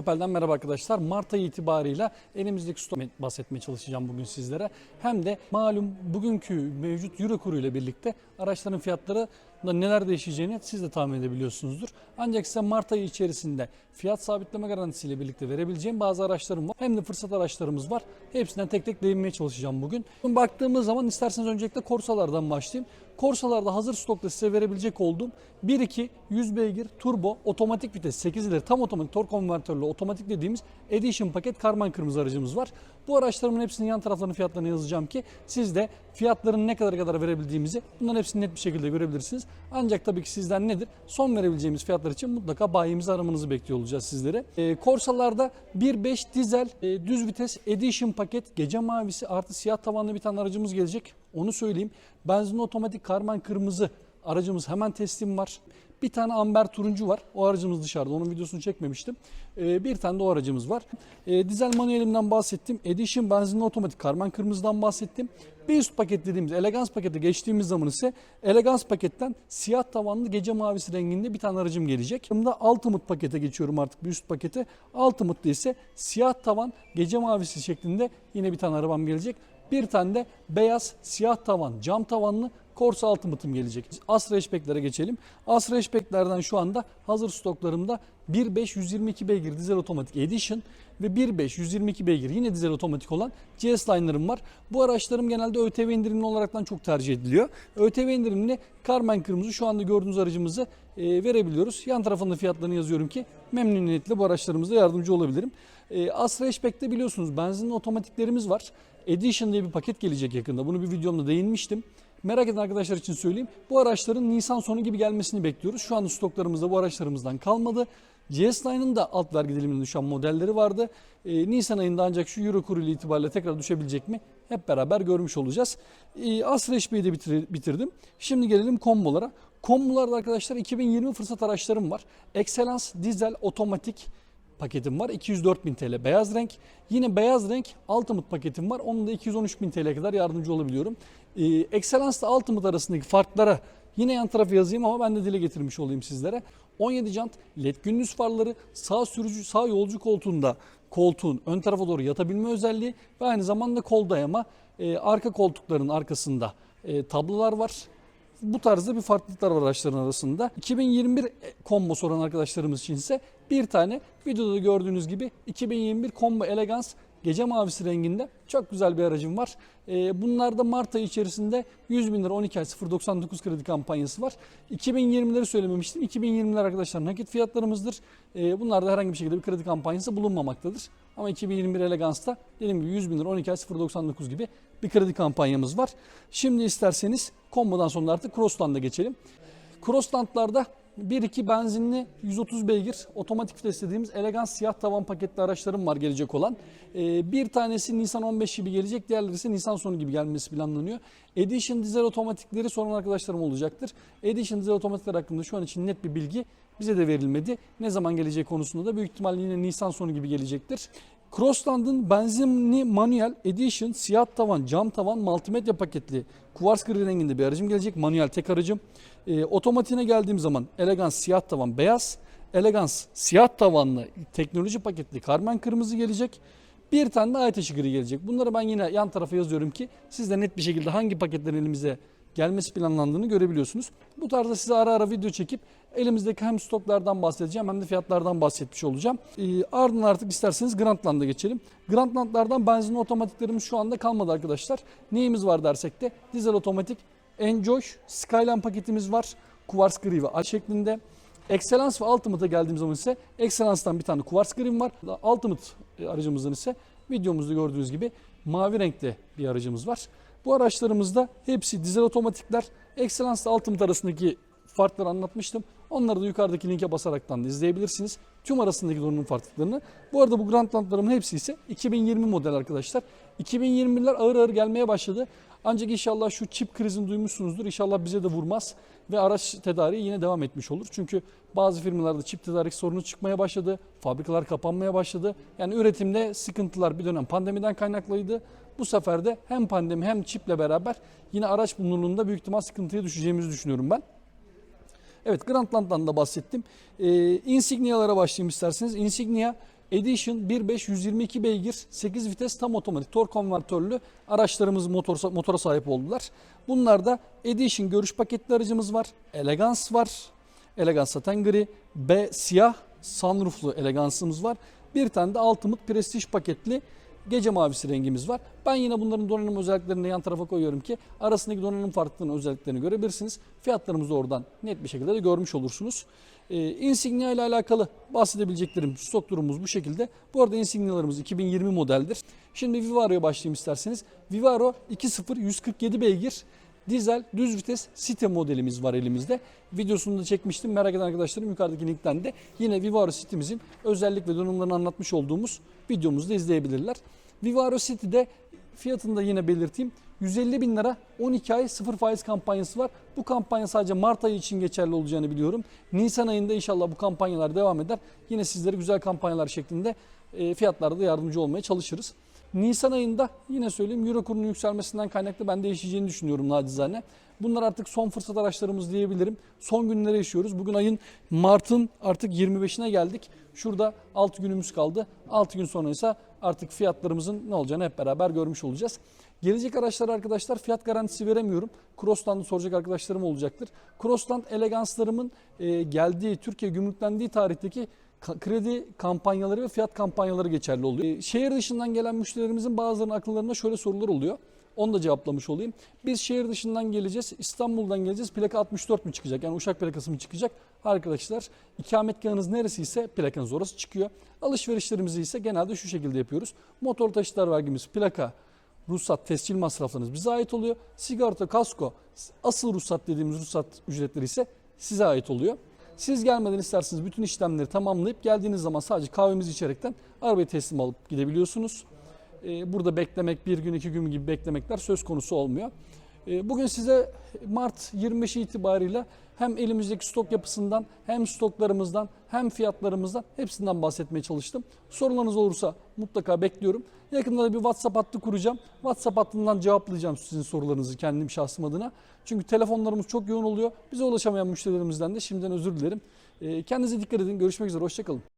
Opel'den merhaba arkadaşlar. Mart ayı itibarıyla elimizdeki stok bahsetmeye çalışacağım bugün sizlere. Hem de malum bugünkü mevcut euro kuru ile birlikte araçların fiyatları da neler değişeceğini siz de tahmin edebiliyorsunuzdur. Ancak size Mart ayı içerisinde fiyat sabitleme garantisiyle birlikte verebileceğim bazı araçlarım var. Hem de fırsat araçlarımız var. Hepsinden tek tek değinmeye çalışacağım bugün. Baktığımız zaman isterseniz öncelikle Korsa'lardan başlayayım. Korsalarda hazır stokta size verebilecek olduğum 1.2 100 beygir turbo otomatik vites 8 ileri tam otomatik tork konvertörlü otomatik dediğimiz Edition paket karman kırmızı aracımız var. Bu araçlarımın hepsinin yan taraflarının fiyatlarını yazacağım ki siz de fiyatların ne kadar kadar verebildiğimizi bunların hepsini net bir şekilde görebilirsiniz. Ancak tabii ki sizden nedir? Son verebileceğimiz fiyatlar için mutlaka bayimizi aramanızı bekliyor olacağız sizlere. Ee, Korsalarda 1.5 dizel e, düz vites Edition paket gece mavisi artı siyah tavanlı bir tane aracımız gelecek. Onu söyleyeyim. Benzinli otomatik karman kırmızı aracımız hemen teslim var. Bir tane amber turuncu var. O aracımız dışarıda. Onun videosunu çekmemiştim. Ee, bir tane de o aracımız var. Ee, dizel manuelimden bahsettim. Edition benzinli otomatik karman kırmızıdan bahsettim. Bir üst paket dediğimiz elegans pakete geçtiğimiz zaman ise elegans paketten siyah tavanlı gece mavisi renginde bir tane aracım gelecek. Şimdi Ultimate pakete geçiyorum artık bir üst pakete. Ultimate'da ise siyah tavan gece mavisi şeklinde yine bir tane arabam gelecek. Bir tane de beyaz siyah tavan cam tavanlı Corsa Ultimate'ım gelecek. Astra hatchback'lere geçelim. Astra hatchback'lerden şu anda hazır stoklarımda 1.5 122 beygir dizel otomatik Edition ve 1.5 122 beygir yine dizel otomatik olan GS Liner'ım var. Bu araçlarım genelde ÖTV indirimli olaraktan çok tercih ediliyor. ÖTV indirimli Carmen Kırmızı şu anda gördüğünüz aracımızı e, verebiliyoruz. Yan tarafında fiyatlarını yazıyorum ki memnuniyetle bu araçlarımıza yardımcı olabilirim. E, Astra Hatchback'te biliyorsunuz benzinli otomatiklerimiz var. Edition diye bir paket gelecek yakında. Bunu bir videomda değinmiştim. Merak eden arkadaşlar için söyleyeyim. Bu araçların Nisan sonu gibi gelmesini bekliyoruz. Şu anda stoklarımızda bu araçlarımızdan kalmadı. GS Line'ın da alt vergi dilimine düşen modelleri vardı. Ee, Nisan ayında ancak şu Euro kuru ile itibariyle tekrar düşebilecek mi? Hep beraber görmüş olacağız. Ee, Astra HP'yi de bitir- bitirdim. Şimdi gelelim kombolara. Kombolarda arkadaşlar 2020 fırsat araçlarım var. Excellence dizel otomatik paketim var. 204.000 TL beyaz renk. Yine beyaz renk Ultimate paketim var. Onun da 213.000 TL'ye kadar yardımcı olabiliyorum. Ee, Excellence ile Ultimate arasındaki farklara yine yan tarafı yazayım ama ben de dile getirmiş olayım sizlere. 17 jant, led gündüz farları, sağ sürücü, sağ yolcu koltuğunda koltuğun ön tarafa doğru yatabilme özelliği ve aynı zamanda kol dayama. Ee, arka koltukların arkasında e, tablolar var. Bu tarzda bir farklılıklar var araçların arasında. 2021 combo soran arkadaşlarımız için ise bir tane videoda da gördüğünüz gibi 2021 combo elegans gece mavisi renginde çok güzel bir aracım var. Ee, bunlar da Mart ayı içerisinde 100 bin lira 12 ay 099 kredi kampanyası var. 2020'leri söylememiştim. 2020'ler arkadaşlar nakit fiyatlarımızdır. Ee, bunlarda herhangi bir şekilde bir kredi kampanyası bulunmamaktadır. Ama 2021 Elegans'ta dediğim gibi 100 bin lira 12 ay 099 gibi bir kredi kampanyamız var. Şimdi isterseniz kombodan sonra artık Crossland'a geçelim. Crossland'larda 1-2 benzinli 130 beygir otomatik vites dediğimiz elegans siyah tavan paketli araçlarım var gelecek olan. Ee, bir tanesi Nisan 15 gibi gelecek, diğerleri ise Nisan sonu gibi gelmesi planlanıyor. Edition dizel otomatikleri soran arkadaşlarım olacaktır. Edition dizel otomatikler hakkında şu an için net bir bilgi bize de verilmedi. Ne zaman geleceği konusunda da büyük ihtimalle yine Nisan sonu gibi gelecektir. Crossland'ın benzinli manuel edition siyah tavan, cam tavan, multimedya paketli kuvars gri renginde bir aracım gelecek. Manuel tek aracım. E, otomatiğine geldiğim zaman elegans siyah tavan beyaz, elegans siyah tavanlı teknoloji paketli karmen kırmızı gelecek. Bir tane de ay taşı gri gelecek. Bunları ben yine yan tarafa yazıyorum ki siz de net bir şekilde hangi paketlerin elimize gelmesi planlandığını görebiliyorsunuz. Bu tarzda size ara ara video çekip elimizdeki hem stoklardan bahsedeceğim hem de fiyatlardan bahsetmiş olacağım. Ee, ardından artık isterseniz Grandland'a geçelim. Grandland'lardan benzinli otomatiklerimiz şu anda kalmadı arkadaşlar. Neyimiz var dersek de dizel otomatik Enjoy Skyline paketimiz var. Kuvars gri ve ay şeklinde. Excellence ve Ultimate'a geldiğim zaman ise Excellence'dan bir tane Kuvars Green var. Ultimate aracımızdan ise videomuzda gördüğünüz gibi mavi renkli bir aracımız var. Bu araçlarımızda hepsi dizel otomatikler. Excellence ile arasındaki farkları anlatmıştım. Onları da yukarıdaki linke basaraktan da izleyebilirsiniz. Tüm arasındaki donanım farklılıklarını. Bu arada bu Grandland'larımın hepsi ise 2020 model arkadaşlar. 2021'ler ağır ağır gelmeye başladı. Ancak inşallah şu çip krizini duymuşsunuzdur. İnşallah bize de vurmaz ve araç tedariği yine devam etmiş olur. Çünkü bazı firmalarda çip tedarik sorunu çıkmaya başladı. Fabrikalar kapanmaya başladı. Yani üretimde sıkıntılar bir dönem pandemiden kaynaklıydı. Bu sefer de hem pandemi hem çiple beraber yine araç bulunurluğunda büyük ihtimal sıkıntıya düşeceğimizi düşünüyorum ben. Evet Grandland'dan da bahsettim. Ee, Insignia'lara başlayayım isterseniz. Insignia Edition 1.5 122 beygir 8 vites tam otomatik tork konvertörlü araçlarımız motor, motora sahip oldular. Bunlarda Edition görüş paketli aracımız var. Elegance var. Elegance saten gri. B siyah sunrooflu elegansımız var. Bir tane de Ultimate Prestige paketli gece mavisi rengimiz var. Ben yine bunların donanım özelliklerini yan tarafa koyuyorum ki arasındaki donanım farklılığının özelliklerini görebilirsiniz. Fiyatlarımızı oradan net bir şekilde de görmüş olursunuz. Ee, Insignia ile alakalı bahsedebileceklerim stok durumumuz bu şekilde. Bu arada Insignia'larımız 2020 modeldir. Şimdi Vivaro'ya başlayayım isterseniz. Vivaro 2.0 147 beygir dizel düz vites site modelimiz var elimizde. Videosunu da çekmiştim. Merak eden arkadaşlarım yukarıdaki linkten de yine Vivaro sitemizin özellik ve donanımlarını anlatmış olduğumuz videomuzu da izleyebilirler. Vivaro City'de fiyatını da yine belirteyim. 150 bin lira 12 ay 0 faiz kampanyası var. Bu kampanya sadece Mart ayı için geçerli olacağını biliyorum. Nisan ayında inşallah bu kampanyalar devam eder. Yine sizlere güzel kampanyalar şeklinde e, fiyatlarda yardımcı olmaya çalışırız. Nisan ayında yine söyleyeyim Euro kurunun yükselmesinden kaynaklı ben değişeceğini düşünüyorum nacizane. Bunlar artık son fırsat araçlarımız diyebilirim. Son günleri yaşıyoruz. Bugün ayın Mart'ın artık 25'ine geldik. Şurada 6 günümüz kaldı. 6 gün sonra ise artık fiyatlarımızın ne olacağını hep beraber görmüş olacağız. Gelecek araçlar arkadaşlar fiyat garantisi veremiyorum. Crossland'ı soracak arkadaşlarım olacaktır. Crossland eleganslarımın geldiği, Türkiye gümrüklendiği tarihteki kredi kampanyaları ve fiyat kampanyaları geçerli oluyor. E, şehir dışından gelen müşterilerimizin bazılarının akıllarında şöyle sorular oluyor. Onu da cevaplamış olayım. Biz şehir dışından geleceğiz, İstanbul'dan geleceğiz. Plaka 64 mü çıkacak? Yani Uşak plakası mı çıkacak? Arkadaşlar ikametgahınız neresi ise plakanız orası çıkıyor. Alışverişlerimizi ise genelde şu şekilde yapıyoruz. Motor taşıtlar vergimiz, plaka, ruhsat, tescil masraflarınız bize ait oluyor. Sigorta, kasko, asıl ruhsat dediğimiz ruhsat ücretleri ise size ait oluyor. Siz gelmeden isterseniz bütün işlemleri tamamlayıp geldiğiniz zaman sadece kahvemizi içerekten arabayı teslim alıp gidebiliyorsunuz. Ee, Burada beklemek bir gün iki gün gibi beklemekler söz konusu olmuyor. Ee, Bugün size Mart 25 itibariyle hem elimizdeki stok yapısından hem stoklarımızdan hem fiyatlarımızdan hepsinden bahsetmeye çalıştım. Sorularınız olursa mutlaka bekliyorum. Yakında da bir WhatsApp hattı kuracağım. WhatsApp hattından cevaplayacağım sizin sorularınızı kendim şahsım adına. Çünkü telefonlarımız çok yoğun oluyor. Bize ulaşamayan müşterilerimizden de şimdiden özür dilerim. Ee, Kendinize dikkat edin. Görüşmek üzere. Hoşçakalın.